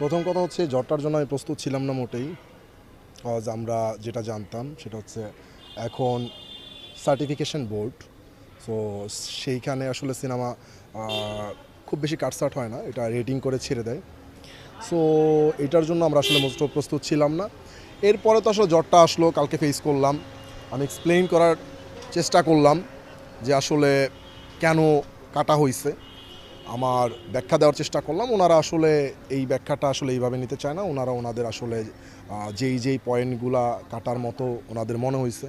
প্রথম কথা হচ্ছে, জ্বরটার জন্য আমি প্রস্তুত ছিলাম না মোটেই। কজ আমরা যেটা জানতাম সেটা হচ্ছে, এখন সার্টিফিকেশন বোর্ড সো সেইখানে আসলে সিনেমা খুব বেশি কাটসাট হয় না, এটা রেটিং করে ছেড়ে দেয়। সো এটার জন্য আমরা আসলে মোস্ট প্রস্তুত ছিলাম না। এরপরে তো আসলে জ্বরটা আসলো, কালকে ফেস করলাম। আমি এক্সপ্লেইন করার চেষ্টা করলাম যে আসলে কেন কাটা হয়েছে আমার ব্যাখ্যা দেওয়ার চেষ্টা করলাম। ওনারা আসলে এই ব্যাখ্যাটা আসলে এইভাবে নিতে চায় না। ওনারা ওনাদের আসলে যেই যেই পয়েন্টগুলা কাটার মতো ওনাদের মনে হয়েছে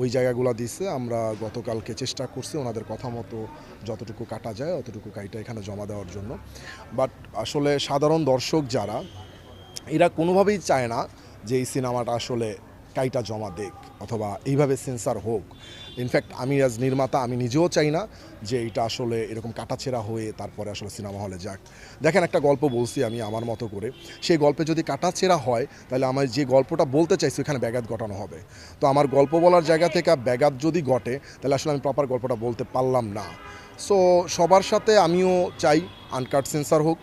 ওই জায়গাগুলো দিছে। আমরা গতকালকে চেষ্টা করছি ওনাদের কথা মতো যতটুকু কাটা যায়, অতটুকু কাইটা এখানে জমা দেওয়ার জন্য। বাট আসলে সাধারণ দর্শক যারা, এরা কোনোভাবেই চায় না যে এই সিনেমাটা আসলে কাইটা জমা দেখ অথবা এইভাবে সেন্সার হোক। ইনফ্যাক্ট আমি অ্যাজ নির্মাতা, আমি নিজেও চাই না যে এটা আসলে এরকম কাটাছেঁড়া হয়ে তারপরে আসলে সিনেমা হলে যাক। দেখেন একটা গল্প বলছি আমি আমার মতো করে। সেই গল্পে যদি কাটাছেঁড়া হয়, তাহলে আমার যে গল্পটা বলতে চাইছি ওখানে ব্যাঘাত ঘটানো হবে। তো আমার গল্প বলার জায়গা থেকে ব্যাঘাত যদি ঘটে, তাহলে আসলে আমি প্রপার গল্পটা বলতে পারলাম না। সো সবার সাথে আমিও চাই আনকাট সেন্সার হোক।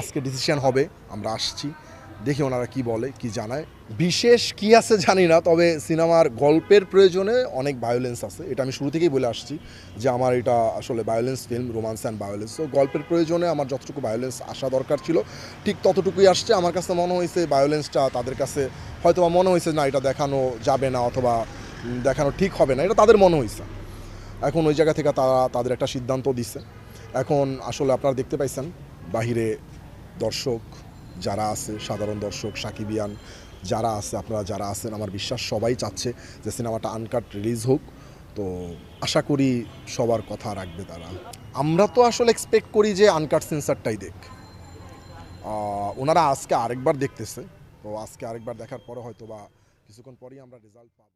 আজকে ডিসিশন হবে, আমরা আসছি। দেখি ওনারা কি বলে, কি জানায়। বিশেষ কি আছে জানি না, তবে সিনেমার গল্পের প্রয়োজনে অনেক ভায়োলেন্স আছে। এটা আমি শুরু থেকেই বলে আসছি যে আমার এটা আসলে violence film romance and violence তো গল্পের প্রয়োজনে আমার যতটুকু ভায়োলেন্স আসা দরকার ছিল, ঠিক ততটুকুই আসছে। আমার কাছে মনে হয়েছে ভায়োলেন্সটা তাদের কাছে হয়তো মনে হয়েছে না, এটা দেখানো যাবে না অথবা দেখানো ঠিক হবে না, এটা তাদের মনে হয়েছে। এখন ওই জায়গা থেকে তারা তাদের একটা সিদ্ধান্ত দিছে। এখন আসলে আপনারা দেখতে পাইছেন, বাহিরে দর্শক যারা আছে, সাধারণ দর্শক সাকিবিয়ান যারা আছে, আপনারা যারা আছেন, আমার বিশ্বাস সবাই চাচ্ছে যে সিনেমাটা আনকাট রিলিজ হোক। তো আশা করি সবার কথা রাখবে তারা। আমরা তো আসলে এক্সপেক্ট করি যে আনকাট সেন্সারটাই দেখ। ওনারা আজকে আরেকবার দেখতেছে। তো আজকে আরেকবার দেখার পরে হয়তো বা কিছুক্ষণ পরেই আমরা রেজাল্ট পাবো।